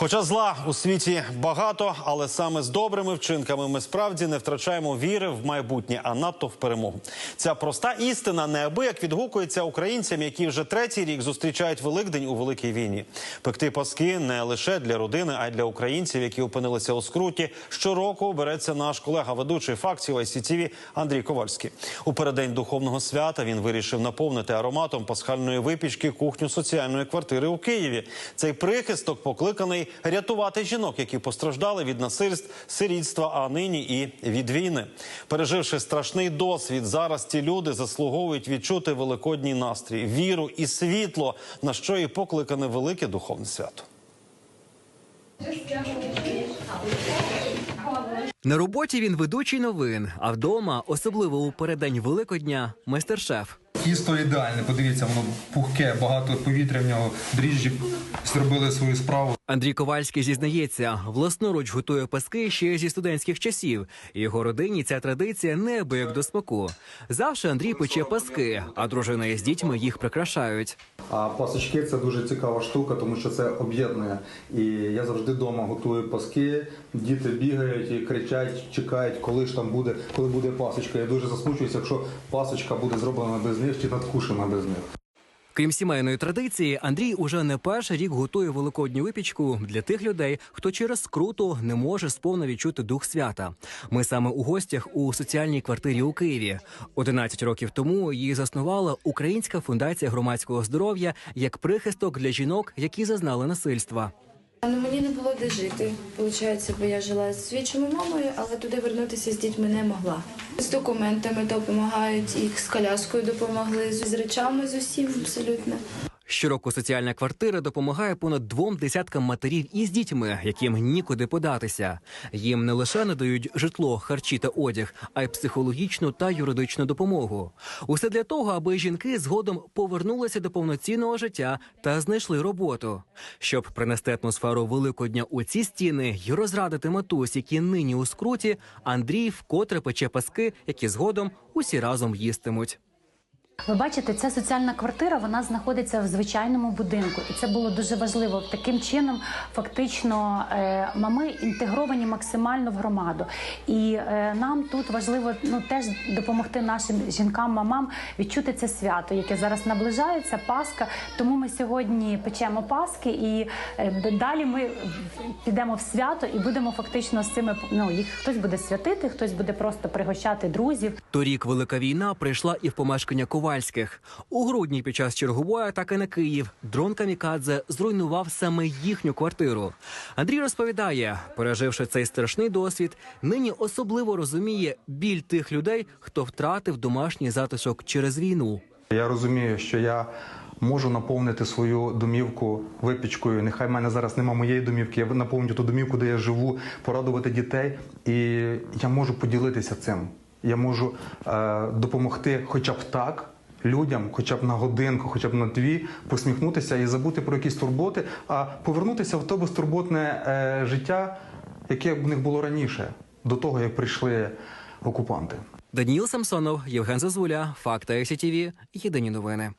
Хоча зла у світі багато, але саме з добрими вчинками ми справді не втрачаємо віри в майбутнє, а надто в перемогу. Ця проста істина неабияк відгукується українцям, які вже третій рік зустрічають Великдень у великій війні. Пекти паски не лише для родини, а й для українців, які опинилися у скруті. Щороку береться наш колега, ведучий фактів ICTV Андрій Ковальський. У переддень духовного свята він вирішив наповнити ароматом пасхальної випічки кухню соціальної квартири у Києві. Цей прихисток покликаний рятувати жінок, які постраждали від насильств, сирітства, а нині і від війни. Переживши страшний досвід, зараз ці люди заслуговують відчути великодній настрій, віру і світло, на що і покликане велике духовне свято. На роботі він ведучий новин, а вдома, особливо у переддень Великодня, майстер-шеф. Тісто ідеальне, подивіться, воно пухке, багато повітря в нього, дріжджі зробили свою справу. Андрій Ковальський зізнається, власноруч готує паски ще зі студентських часів. Його родині ця традиція неабияк до смаку. Завше Андрій пече паски, а дружина із дітьми їх прикрашають. А пасочки це дуже цікава штука, тому що це об'єднує. І я завжди вдома готую паски. Діти бігають і кричать, чекають, коли ж там буде, коли буде пасочка. Я дуже засмучуюся, якщо пасочка буде зроблена без них чи надкушена без них. Крім сімейної традиції, Андрій уже не перший рік готує великодню випічку для тих людей, хто через скруту не може сповна відчути дух свята. Ми саме у гостях у соціальній квартирі у Києві. 11 років тому її заснувала Українська фундація громадського здоров'я як прихисток для жінок, які зазнали насильства. Ну, мені не було де жити, виходить, бо я жила з свідчими мамою, але туди вернутися з дітьми не могла. З документами допомагають, і з коляскою допомогли, з речами з усім абсолютно. Щороку соціальна квартира допомагає понад двом десяткам матерів із дітьми, яким нікуди податися. Їм не лише надають житло, харчі та одяг, а й психологічну та юридичну допомогу. Усе для того, аби жінки згодом повернулися до повноцінного життя та знайшли роботу. Щоб принести атмосферу Великодня у ці стіни й розрадити матусь, які нині у скруті, Андрій вкотре пече паски, які згодом усі разом їстимуть. Ви бачите, ця соціальна квартира вона знаходиться в звичайному будинку, і це було дуже важливо. Таким чином, фактично, е, мами інтегровані максимально в громаду. І е, нам тут важливо ну теж допомогти нашим жінкам, мамам відчути це свято, яке зараз наближається. Пасха. Тому ми сьогодні печемо паски, і е, далі ми підемо в свято і будемо фактично з цими ну їх хтось буде святити, хтось буде просто пригощати друзів. Торік велика війна прийшла і в помешкання Ковальських. У грудні під час чергової атаки на Київ дрон Камікадзе зруйнував саме їхню квартиру. Андрій розповідає, переживши цей страшний досвід, нині особливо розуміє біль тих людей, хто втратив домашній затишок через війну. Я розумію, що я можу наповнити свою домівку випічкою. Нехай в мене зараз нема моєї домівки. Я наповню ту домівку, де я живу, порадувати дітей, і я можу поділитися цим. Я можу е, допомогти, хоча б так. Людям, хоча б на годинку, хоча б на дві, посміхнутися і забути про якісь турботи, а повернутися в те безтурботне е, життя, яке в них було раніше, до того як прийшли окупанти. Даніл Самсонов, Євген Зазуля, Факти ЕСІТІВІ, Єдині новини.